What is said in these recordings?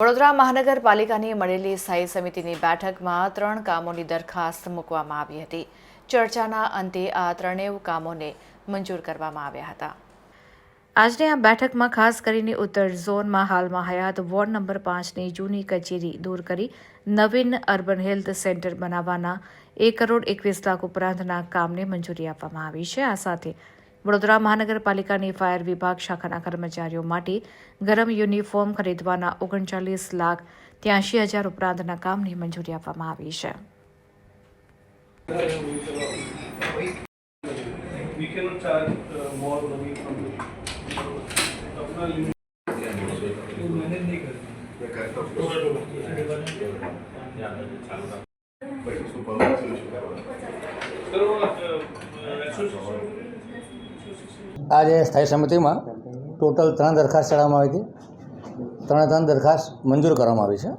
વડોદરા મહાનગરપાલિકાની મળેલી સ્થાયી સમિતિની બેઠકમાં ત્રણ કામોની દરખાસ્ત મૂકવામાં આવી હતી. ચર્ચાના અંતે આ ત્રણેય કામોને મંજૂર કરવામાં આવ્યા હતા. આજની આ બેઠકમાં ખાસ કરીને ઉત્તર ઝોનમાં હાલમાં હયાત વોર્ડ નંબર પાંચની જૂની કચેરી દૂર કરી નવીન અર્બન હેલ્થ સેન્ટર બનાવવાના એક કરોડ એકવીસ લાખ ઉપરાંતના કામને મંજૂરી આપવામાં આવી છે. આ સાથે વડોદરા મહાનગરપાલિકાની ફાયર વિભાગ શાખાના કર્મચારીઓ માટે ગરમ યુનિફોર્મ ખરીદવાના ઓગણચાલીસ લાખ ત્યાંશી હજાર ઉપરાંતના કામની મંજૂરી આપવામાં આવી છે. We આજે સ્થાયી સમિતિમાં ટોટલ ત્રણ દરખાસ્ત ચડાવવામાં આવી હતી. ત્રણે ત્રણ દરખાસ્ત મંજૂર કરવામાં આવી છે.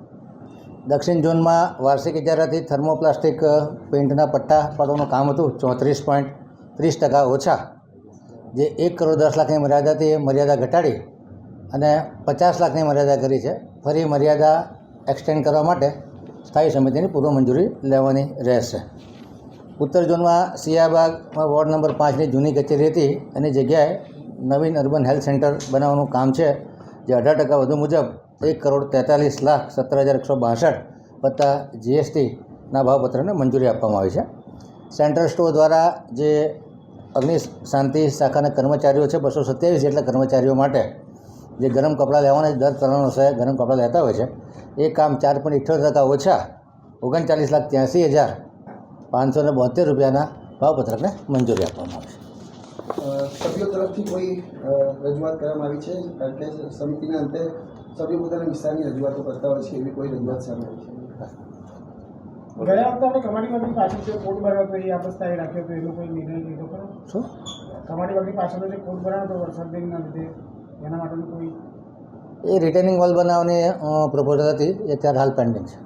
દક્ષિણ ઝોનમાં વાર્ષિક ઇજારાથી થર્મોપ્લાસ્ટિક પેઇન્ટના પટ્ટા પાડવાનું કામ હતું. ચોત્રીસ પોઈન્ટ ત્રીસ ટકા ઓછા. જે એક કરોડ દસ લાખની મર્યાદાથી એ મર્યાદા ઘટાડી અને પચાસ લાખની મર્યાદા કરી છે. ફરી મર્યાદા એક્સટેન્ડ કરવા માટે સ્થાયી સમિતિની પૂર્વ મંજૂરી લેવાની રહેશે. ઉત્તર ઝોનમાં સિયાબાગમાં વોર્ડ નંબર પાંચની જૂની કચેરી હતી એની જગ્યાએ નવીન અર્બન હેલ્થ સેન્ટર બનાવવાનું કામ છે, જે અઢાર ટકા વધુ મુજબ એક કરોડ તેતાલીસ લાખ સત્તર હજાર એકસો બાસઠ વત્તા જીએસટીના ભાવપત્રને મંજૂરી આપવામાં આવી છે. સેન્ટ્રલ સ્ટોર દ્વારા જે અગ્નિ શાંતિ શાખાના કર્મચારીઓ છે, બસો સત્યાવીસ જેટલા કર્મચારીઓ માટે જે ગરમ કપડાં લેવાના દર ત્રણ વર્ષે ગરમ કપડાં લેતા હોય છે, એ કામ ચાર પોઈન્ટ ઇઠ્યોતેર ટકા ઓછા ઓગણચાલીસ લાખ ત્યાંસી હજાર પાંચસો ને બોતેર રૂપિયાના ભાવપત્રકને મંજૂરી આપવામાં આવશે છે સભ્યો તરફથી કોઈ રજૂઆત કરવામાં આવી છે? એટલે કે સમિતિના અંતે સભ્યો પોતાના વિસ્તારની રજૂઆતો કરતા હોય છે એવી કોઈ રજૂઆત સામે આવી છે? ગયા વખતે આપણે કમાટી વાગની પાછળ જે કોડ ભરવા તો એ આપણે સ્થાયી રાખ્યો તો એનો કોઈ નિર્ણય લીધો ખરો? શું? કમાટી વાગની પાછળનો જે કોડ ભરાયો તો વરસાદના લીધે એના માટેનું કોઈ એ રિટર્નિંગ વોલ બનાવવાની પ્રપોઝલ હતી એ અત્યારે હાલ પેન્ડિંગ છે.